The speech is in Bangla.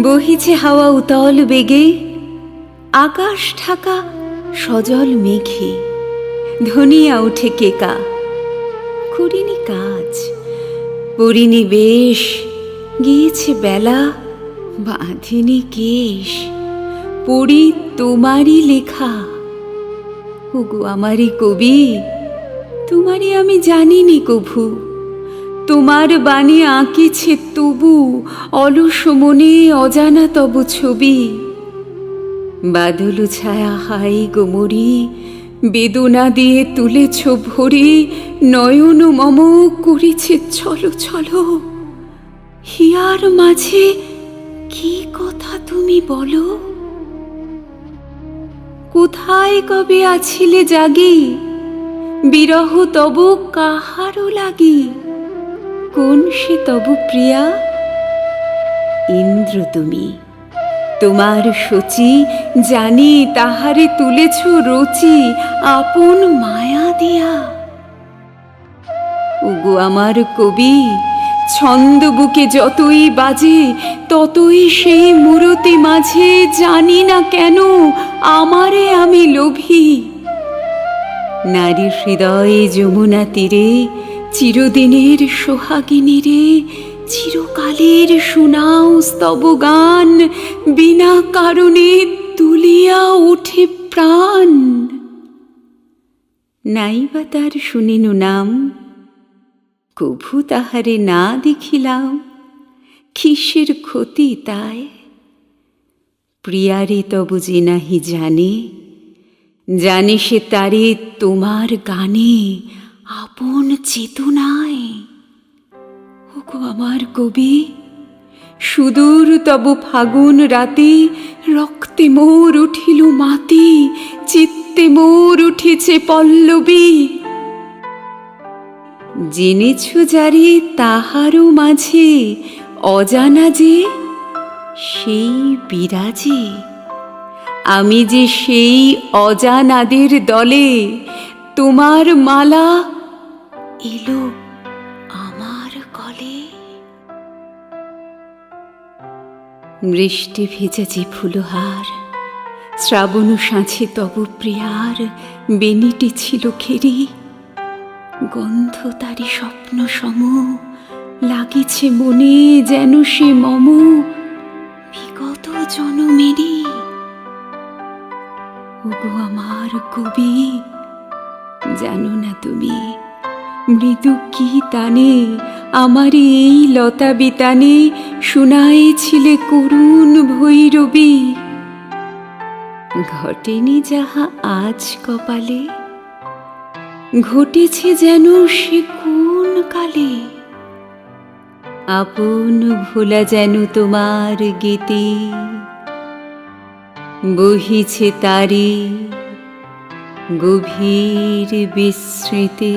বহিছে হাওয়া উতল বেগে, আকাশ ঢাকা সজল মেঘে। ধনিয়া ওঠে কেকা করিনি কাজ পরিনি বেশ, গিয়েছে বেলা, বাঁধিনি কেশ। পড়ি তোমারই লেখা, ওগো আমারই কবি, তোমারই আমি জানিনি কভু। তোমার বাণী আঁকিছে তবু অলস মনে অজানা তব ছবি। বাদল ছায়া হাই গোমরি বেদনা দিয়ে তুলেছ ভরি, নয়ন মম করেছে ছলো ছলো। হিয়ার মাঝে কি কথা তুমি বলো? কোথায় কবে আছিলে জাগি? বিরহ তব কাহারও লাগি? কোন সে তব প্রিয়া? ইন্দ্র তুমি, তোমার সচি জানি তাহারে তুলেছ রচি, আপন মায়া দিয়া। ওগো আমার কবি, ছন্দ বুকে যতই বাজে, ততই সেই মূরতি মাঝে জানি না কেন আমারে আমি লোভী। নারী হৃদয়ে যমুনা তীরে চিরদিনের সোহাগিনী রে, চিরকালের শোনাও স্তব গান, বিনা কারণে তুলিয়া ওঠে প্রাণ। নাইবা তার শুনিনু নাম, কভু তাহারে না দেখিলাম, কিসের ক্ষতি তাই? প্রিয়ারে তব যে নাহি জানে জানে সে তারে তোমার গানে আপন চেতনায়। ওগো আমার কবি, সুদূর তব ফাগুন রাতে রক্তে মোর উঠিল মাতি, চিত্তে মোর উঠেছে পল্লবী। জেনেছ যারে তাহারও মাঝে অজানা যে সেই বিরাজে। আমি যে সেই অজানাদের দলে তোমার মালা এলো আমার কলে। বৃষ্টি ভেজা যে ফুলহার, শ্রাবণ সাঁচে তব প্রিয়ার বেনিটি ছিল খেরি। গন্ধ তারি স্বপ্ন সম, লাগিছে মনে যেন সে মম। বিগত জনমেরি ওগো আমার কবি, জানো না তুমি মৃদু কি তানে আমার এই লতা বিতানে শুনাইছিলে করুণ ভৈরবী। ঘটেনি যাহা আজ কপালে, ঘটেছে যেন সে কোন কালে। আপন ভোলা যেন তোমার গীতি, বহিছে তারি গভীর বিস্মৃতি।